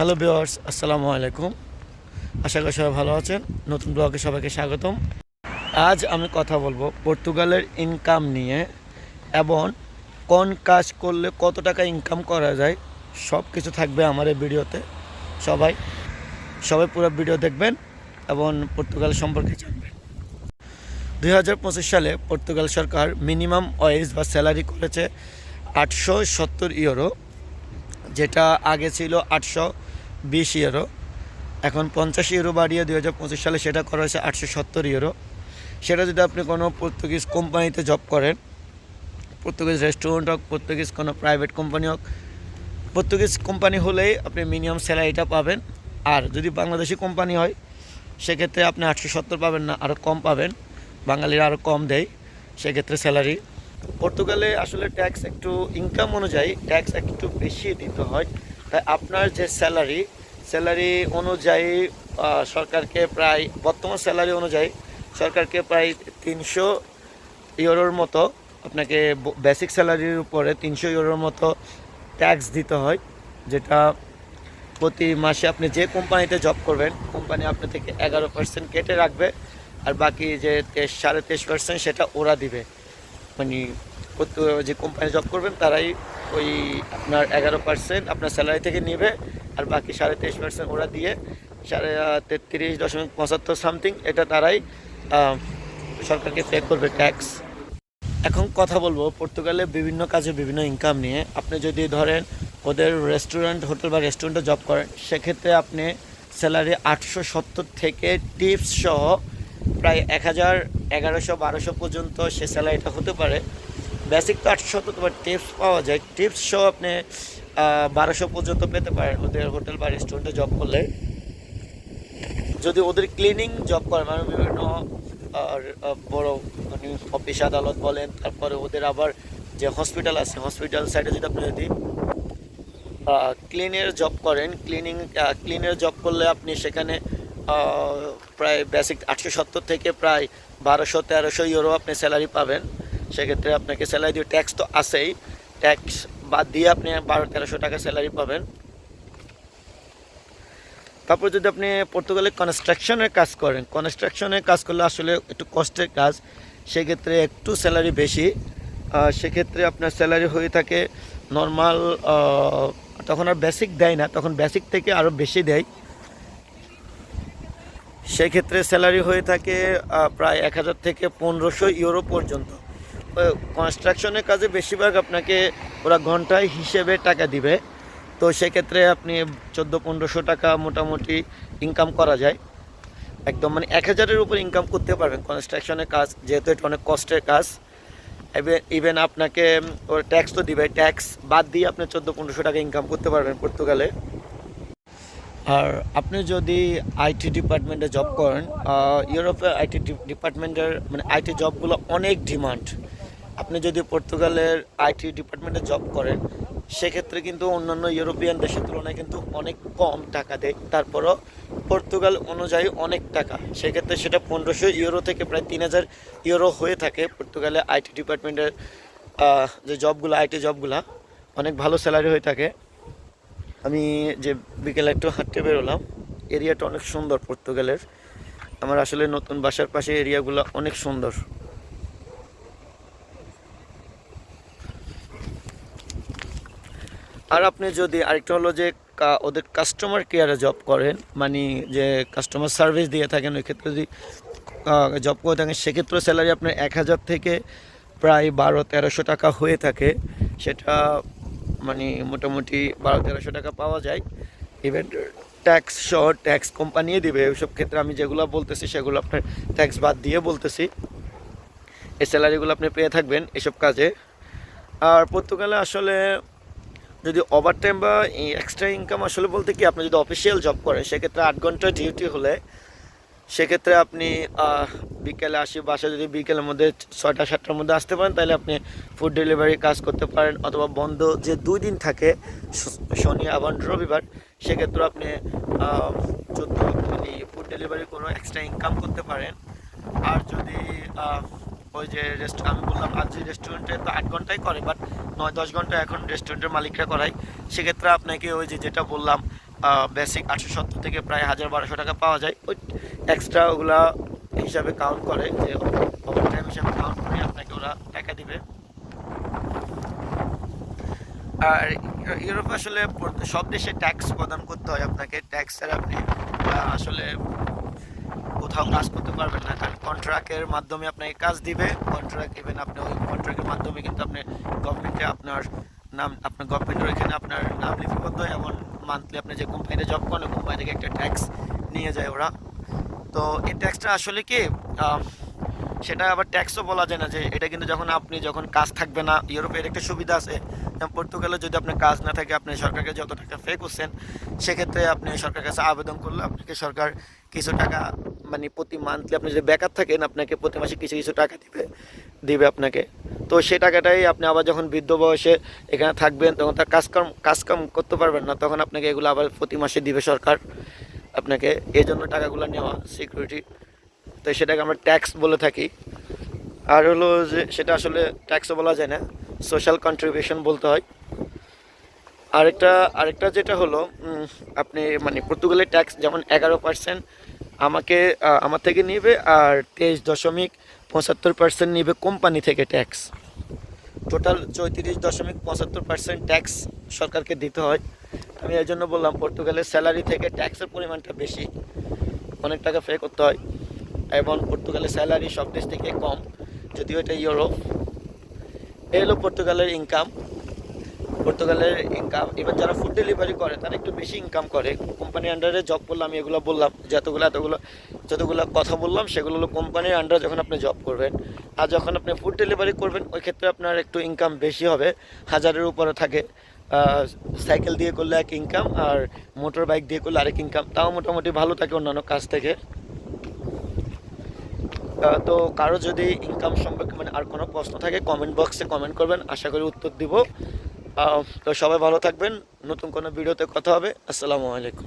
Hello বিওয়ার্স আসসালামু আলাইকুম আশা করি সবাই ভালো আছেন। নতুন ব্লগে সবাইকে স্বাগতম। আজ আমি কথা বলব পর্তুগালের ইনকাম নিয়ে এবং কোন কাজ করলে কত টাকা ইনকাম করা যায়। সব কিছু থাকবে আমার এই ভিডিওতে। সবাই সবাই পুরো ভিডিও দেখবেন এবং পর্তুগাল সম্পর্কে জানবেন। দুই হাজার পঁচিশ সালে পর্তুগাল সরকার মিনিমাম ওয়েজ বা স্যালারি করেছে আটশো সত্তর ইউরো, যেটা আগে ছিল আটশো বিশ ইউরো এখন পঞ্চাশ ইউরো বাড়িয়ে দুই হাজার পঁচিশ সালে সেটা করা হয়েছে আটশো সত্তর ইউরো সেটা যদি আপনি কোনো পর্তুগিজ কোম্পানিতে জব করেন পর্তুগিজ রেস্টুরেন্ট হোক পর্তুগিজ কোনো প্রাইভেট কোম্পানি হোক পর্তুগিজ কোম্পানি হলেই আপনি মিনিমাম স্যালারিটা পাবেন। আর যদি বাংলাদেশি কোম্পানি হয়, সেক্ষেত্রে আপনি আটশো সত্তর পাবেন না আরও কম পাবেন। বাঙালিরা আরও কম দেয়, সেক্ষেত্রে স্যালারি পর্তুগালে আসলে ট্যাক্স একটু ইনকাম অনুযায়ী ট্যাক্স একটু বেশি দিতে হয়। তাই আপনার যে স্যালারি স্যালারি অনুযায়ী সরকারকে প্রায়, বর্তমান স্যালারি অনুযায়ী সরকারকে প্রায় তিনশো ইউরোর মতো আপনাকে বেসিক স্যালারির উপরে তিনশো ইউরোর মতো ট্যাক্স দিতে হয়, যেটা প্রতি মাসে আপনি যে কোম্পানিতে জব করবেন কোম্পানি আপনার থেকে এগারো পার্সেন্ট কেটে রাখবে, আর বাকি যে সাড়ে তেইশ পার্সেন্ট সেটা ওরা দিবে। মানে যে কোম্পানি জব করবেন, তারাই ওই আপনার এগারো পার্সেন্ট আপনার স্যালারি থেকে নেবে, আর বাকি সাড়ে তেইশ পার্সেন্ট ওরা দিয়ে সাড়ে তেত্রিশ দশমিক পঁচাত্তর সামথিং এটা তারাই সরকারকে পে করবে ট্যাক্স এখন কথা বলব, পর্তুগালে বিভিন্ন কাজে বিভিন্ন ইনকাম নিয়ে। আপনি যদি ধরেন ওদের রেস্টুরেন্ট হোটেল বা রেস্টুরেন্টে জব করেন, সেক্ষেত্রে আপনি স্যালারি আটশো সত্তর থেকে টিপস সহ প্রায় এক হাজার এগারোশো বারোশো পর্যন্ত সে স্যালারিটা হতে পারে। বেসিক তো আটশো সত্তর তোমার টিপস পাওয়া যায়। টিপস সহ আপনি বারোশো পর্যন্ত পেতে পারেন ওদের হোটেল বা রেস্টুরেন্টে জব করলে। যদি ওদের ক্লিনিং জব করে মানে বিভিন্ন বড় মানে অফিস আদালত বলেন, তারপরে ওদের আবার যে হসপিটাল আছে হসপিটাল সাইডে যদি আপনি যদি ক্লিনের জব করেন ক্লিনিং ক্লিনের জব করলে আপনি সেখানে প্রায় বেসিক আটশো সত্তর থেকে প্রায় বারোশো তেরোশো ইউরো আপনি স্যালারি পাবেন। সেক্ষেত্রে আপনাকে স্যালারি দিয়ে ট্যাক্স তো আছেই। ট্যাক্স বাদ দিয়ে আপনি বারো, তেরোশো টাকা স্যালারি পাবেন। তারপর যদি আপনি পর্তুগালে কনস্ট্রাকশনের কাজ করেন কনস্ট্রাকশনের কাজ করলে আসলে একটু কষ্টের কাজ। সেক্ষেত্রে একটু স্যালারি বেশি। সেক্ষেত্রে আপনার স্যালারি হয়ে থাকে নর্মাল তখন আর বেসিক দেয় না, তখন বেসিক থেকে আরও বেশি দেয়। সেক্ষেত্রে স্যালারি হয়ে থাকে প্রায় এক হাজার থেকে পনেরোশো ইউরো পর্যন্ত। কনস্ট্রাকশনের কাজে বেশিরভাগ আপনাকে ওরা ঘন্টায় হিসেবে টাকা দিবে। তো সেক্ষেত্রে আপনি চোদ্দ, পনেরোশো টাকা মোটামুটি ইনকাম করা যায়। একদম মানে এক হাজারের উপর ইনকাম করতে পারবেন কনস্ট্রাকশনের কাজ, যেহেতু এটা অনেক কষ্টের কাজ। ইভেন আপনাকে, ওর ট্যাক্স তো দিবে ট্যাক্স বাদ দিয়ে আপনি চোদ্দ, পনেরোশো টাকা ইনকাম করতে পারবেন পর্তুগালে। আর আপনি যদি আইটি ডিপার্টমেন্টে জব করেন ইউরোপের আইটি ডিপার্টমেন্টের মানে আইটি জবগুলো অনেক ডিমান্ড আপনি যদি পর্তুগালের আইটি ডিপার্টমেন্টে জব করেন, সেক্ষেত্রে কিন্তু অন্যান্য ইউরোপিয়ান দেশের তুলনায় কিন্তু অনেক কম টাকা দেয়। তারপরও পর্তুগাল অনুযায়ী অনেক টাকা। সেক্ষেত্রে সেটা পনেরোশো ইউরো থেকে প্রায় তিন হাজার ইউরো হয়ে থাকে পর্তুগালে আইটি ডিপার্টমেন্টের যে জবগুলো, আইটি জবগুলো, অনেক ভালো স্যালারি হয়ে থাকে। আমি যে বিকেলে একটু হাঁটতে বেরোলাম, এরিয়াটা অনেক সুন্দর পর্তুগালের। আমার আসলে নতুন বাসার পাশে এরিয়াগুলো অনেক সুন্দর। আর আপনি যদি আরেকটা হলো যে ওদের কাস্টমার কেয়ারে জব করেন মানে যে কাস্টমার সার্ভিস দিয়ে থাকেন, ওই ক্ষেত্রে যদি জব করে থাকেন, সেক্ষেত্রে স্যালারি আপনার এক হাজার থেকে প্রায় বারো তেরোশো টাকা হয়ে থাকে। সেটা মানে মোটামুটি বারো তেরোশো টাকা পাওয়া যায়। ইভেন ট্যাক্স সহ ট্যাক্স কোম্পানিয়ে দিবে। ওইসব ক্ষেত্রে আমি যেগুলো বলতেছি, সেগুলো আপনার ট্যাক্স বাদ দিয়ে বলতেছি। এই স্যালারিগুলো আপনি পেয়ে থাকবেন এসব কাজে। আর পর্তুগালে আসলে যদি ওভার টাইম বা এক্সট্রা ইনকাম আসলে বলতে কি, আপনি যদি অফিসিয়াল জব করেন, সেক্ষেত্রে আট ঘণ্টা ডিউটি হলে সেক্ষেত্রে আপনি বিকেলে আসি বাসা যদি বিকেলের মধ্যে ছয়টা, সাতটার মধ্যে আসতে পারেন, তাহলে আপনি ফুড ডেলিভারি কাজ করতে পারেন অথবা বন্ধ যে দুই দিন থাকে শনি, আবার রবিবার, সেক্ষেত্রে আপনি মানে ফুড ডেলিভারি কোনো এক্সট্রা ইনকাম করতে পারেন, আর যদি ওই যে রেস্ট আমি বললাম আজ যে রেস্টুরেন্টে তো আট ঘন্টাই করে বাট নয়, দশ ঘণ্টা এখন রেস্টুরেন্টের মালিকরা করায়। সেক্ষেত্রে আপনাকে ওই যে যেটা বললাম বেসিক আটশো সত্তর থেকে প্রায় হাজার বারোশো টাকা পাওয়া যায়। ওই এক্সট্রা ওগুলা হিসাবে কাউন্ট করে যে ওভার টাইম হিসাবে কাউন্ট করে আপনাকে ওরা টাকা দিবে। আর ইউরোপ আসলে সব দেশে ট্যাক্স প্রদান করতে হয় আপনাকে। ট্যাক্স আপনি আসলে কোথাও কাজ করতে পারবেন না। কারণ কন্ট্রাক্টের মাধ্যমে আপনাকে কাজ দিবে। কন্ট্রাক্ট ইভেন আপনি ওই কন্ট্রাক্টের মাধ্যমে কিন্তু আপনি গভর্নমেন্টে আপনার নাম, আপনার গভর্নমেন্টের ওইখানে আপনার নাম লিপিবদ্ধ। এমন মান্থলি আপনি যে কোম্পানিতে জব করেন কোম্পানি থেকে একটা ট্যাক্স নিয়ে যায় ওরা। তো এই ট্যাক্সটা আসলে কি সেটা আবার ট্যাক্সও বলা যায় না যে এটা কিন্তু যখন আপনি যখন কাজ থাকবে না, ইউরোপের একটা সুবিধা আছে। পর্তুগালে যদি আপনার কাজ না থাকে, আপনি সরকারকে যত টাকা পে করছেন, সেক্ষেত্রে আপনি সরকারের কাছে আবেদন করলে আপনাকে সরকার কিছু টাকা মানে প্রতি মান্থলি আপনি যদি বেকার থাকেন, আপনাকে প্রতি মাসে কিছু কিছু টাকা দিবে দিবে আপনাকে। তো সেই টাকাটাই আপনি আবার যখন বৃদ্ধ বয়সে এখানে থাকবেন, তখন তার কাজকর্ম কাজকাম করতে পারবেন না, তখন আপনাকে এগুলো আবার প্রতি মাসে দিবে সরকার। আপনাকে এই জন্য টাকাগুলো নেওয়া সিকিউরিটি তো সেটাকে আমরা ট্যাক্স বলে থাকি। আর হলো যে, সেটা আসলে ট্যাক্সও বলা যায় না সোশ্যাল কন্ট্রিবিউশন বলতে হয়। আরেকটা আরেকটা যেটা হলো আপনি মানে পর্তুগালের ট্যাক্স যেমন এগারো পার্সেন্ট আমাকে আমার থেকে নিবে আর তেইশ দশমিক পঁচাত্তর পার্সেন্ট নিবে কোম্পানি থেকে ট্যাক্স টোটাল চৌত্রিশ দশমিক পঁচাত্তর পার্সেন্ট ট্যাক্স সরকারকে দিতে হয়। আমি এই জন্য বললাম পর্তুগালের স্যালারি থেকে ট্যাক্সের পরিমাণটা বেশি। অনেক টাকা পে করতে হয়। এবং পর্তুগালের স্যালারি সব দেশ থেকে কম, যদিও এটা ইউরোপ এই হলো পর্তুগালের ইনকাম পর্তুগালের ইনকাম এবার যারা ফুড ডেলিভারি করে, তারা একটু বেশি ইনকাম করে। কোম্পানির আন্ডারে জব করলে আমি এগুলো বললাম, যতগুলো, এতগুলো, যতগুলো কথা বললাম, সেগুলো হলো কোম্পানির আন্ডারে যখন আপনি জব করবেন। আর যখন আপনি ফুড ডেলিভারি করবেন, ওই ক্ষেত্রে আপনার একটু ইনকাম বেশি হবে। হাজারের উপরে থাকে। সাইকেল দিয়ে করলে এক ইনকাম আর মোটর বাইক দিয়ে করলে আরেক ইনকাম তাও মোটামুটি ভালো থাকে অন্যান্য কাজ থেকে। তো কারও যদি ইনকাম সম্পর্কে মানে আর কোনো প্রশ্ন থাকে কমেন্ট বক্সে কমেন্ট করবেন। আশা করি উত্তর দিব। তো সবাই ভালো থাকবেন। নতুন কোনো ভিডিওতে কথা হবে। আসসালামু আলাইকুম।